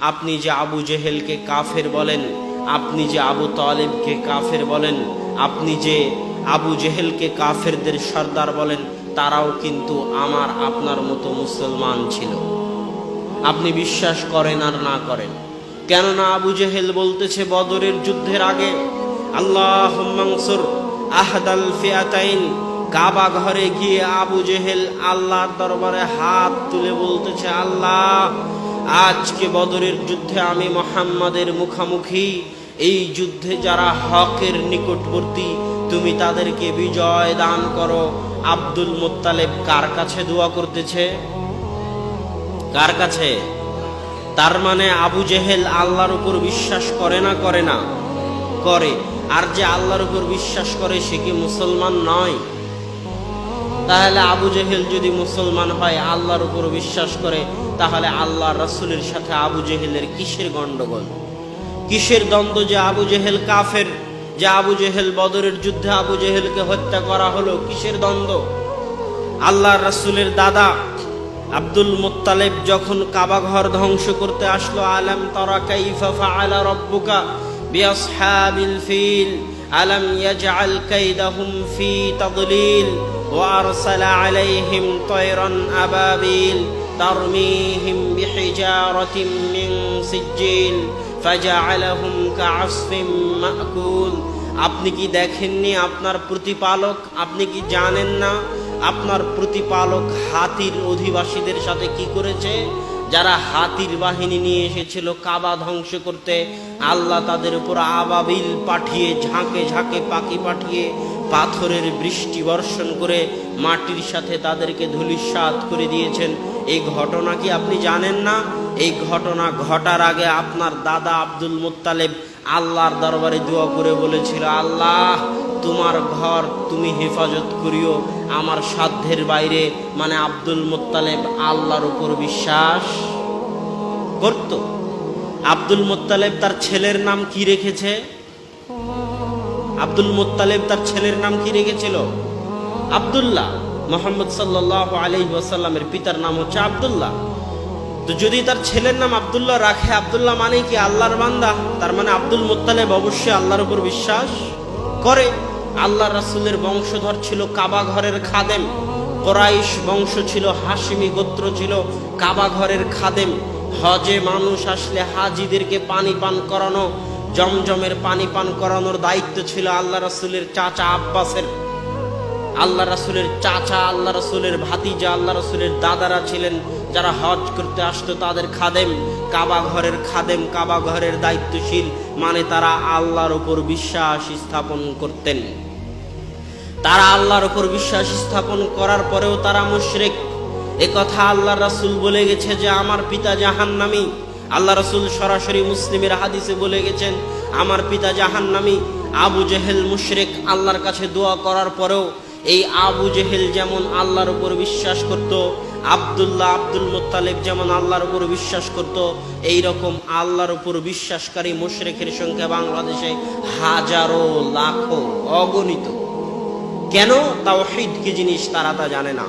আপনি যে আবু জেহেলকে কাফের বলেন, আপনি যে আবু তালেবকে কাফের বলেন, আপনি যে আবু জেহেলকে কাফেরদের সর্দার বলেন, তারাও কিন্তু আমার, আপনার মতো মুসলমান ছিল। আপনি বিশ্বাস করেন আর না করেন। কেননা আবু জেহেল বলতেছে বদরের যুদ্ধের আগে আল্লাহ আহদাল ফিয়াতাইন কাবা ঘরে গিয়ে আবু জেহেল আল্লাহর দরবারে হাত তুলে বলতেছে, আল্লাহ, আজকে বদরের যুদ্ধে আমি মোহাম্মদের মুখামুখি। এই যুদ্ধে যারা হকের নিকটবর্তী, তুমি তাদেরকে বিজয় দান করো। আব্দুল মোত্তালেব কার কাছে দোয়া করতেছে? কার কাছে? তার মানে আবু জেহেল আল্লাহর উপর বিশ্বাস করে না করে না? করে। আর যে আল্লাহর উপর বিশ্বাস করে, সে কি মুসলমান নয়? তাহলে আবু জেহেল যদি মুসলমান হয়, আল্লাহর উপর বিশ্বাস করে, তাহলে আল্লাহ রসুলের সাথে আবু জেহেলের কিসের গন্ডগোল? কিসের দ্বন্দ্ব যে আবু জেহেল কাফের, যে আবু জেহেল বদরের যুদ্ধে আবু জেহেলকে হত্যা করা হলো, কিসের দ্বন্দ্ব? আল্লাহ রসুলের দাদা আব্দুল মুত্তালেব যখন কাবা ঘর ধ্বংস করতে আসলো, আলাম তারা কাইফা ফাআলা রাব্বুকা বিআসহাবিল ফিল? আলম ইয়াজআল কাইদাহুম ফি তাদলিল ওয়া আরসালা আলাইহিম তায়রান আবাবিল তারমিহিম বিহিজারাতিম মিন সিজ্জিল ফাজআলাহুম কাআসফিম মা'কুল। আপনি কি দেখেননি আপনার প্রতিপালক? আপনি কি জানেন না আপনার প্রতিপালক হাতির অধিবাসীদের সাথে কি করেছে? যারা হাতির বাহিনী নিয়ে এসেছিল কাবা ধ্বংস করতে, আল্লাহ তাদের উপর আবাবিল পাঠিয়ে, ঝাঁকে ঝাঁকে পাখি পাঠিয়ে, পাথরের বৃষ্টি বর্ষণ করে মাটির সাথে তাদেরকে ধুলিস্বাদ করে দিয়েছেন। এই ঘটনা কি আপনি জানেন না? এই ঘটনা ঘটার আগে আপনার দাদা আব্দুল মুত্তালেব আল্লাহর দরবারে দোয়া করে বলেছিল, আল্লাহ, তোমার ঘর তুমি হেফাজত করিও। আমার সাধ্যের বাইরে মানে আব্দুল মুত্তালেব আল্লাহর উপর বিশ্বাস করত। আব্দুল মুত্তালেব তার ছেলের নাম কি রেখেছে? আব্দুল মুত্তালেব তার ছেলের নাম কি রেখেছিল? আবদুল্লাহ। মোহাম্মদ সাল্লাহ আলি ওয়াসাল্লামের পিতার নাম হচ্ছে আব্দুল্লাহ। তো যদি তার ছেলের নাম আবদুল্লাহ রাখে, আব্দুল্লাহ মানে কি আল্লাহর বান্দা? তার মানে আব্দুল মুত্তালেব অবশ্যই আল্লাহর উপর বিশ্বাস করে। আল্লাহ রাসুলের বংশধর ছিল কাবা ঘরের খাদেম। কোরাইশ বংশ ছিল হাসিমি গোত্র ছিল, কাবা ঘরের খাদেম। হজে মানুষ আসলে হাজিদেরকে পানি পান করানো, জমজমের পানি পান করানোর দায়িত্ব ছিল আল্লাহ রাসুলের চাচা আব্বাসের। আল্লাহ রাসুলের চাচা, আল্লাহ রাসুলের ভাতিজা, আল্লাহ রাসুলের দাদারা ছিলেন যারা হজ করতে আসতো তাদের খাদেম। কাবা ঘরের খাদেম, কাবা ঘরের দায়িত্বশীল মানে তারা আল্লাহর উপর বিশ্বাস স্থাপন করতেন। তারা আল্লাহর উপর বিশ্বাস স্থাপন করার পরেও তারা মুশরিক। এ কথা আল্লাহ রাসুল বলে গেছে যে, আমার পিতা জাহান জাহান্নামী। আল্লাহ রাসুল সরাসরি মুসলিমের হাদিসে বলে গেছেন, আমার পিতা জাহান্নামী, আবু জেহেল মুশরেক আল্লাহর কাছে দোয়া করার পরেও এই আবু জেহেল যেমন আল্লাহর উপর বিশ্বাস করত, আবদুল্লাহ আব্দুল মোত্তালেব যেমন আল্লাহর উপর বিশ্বাস করত এই রকম আল্লাহর উপর বিশ্বাসকারী মোশরেখের সংখ্যা বাংলাদেশে হাজারো, লাখো অগণিত। কেন? তাও কি জিনিস তারা তা জানে না।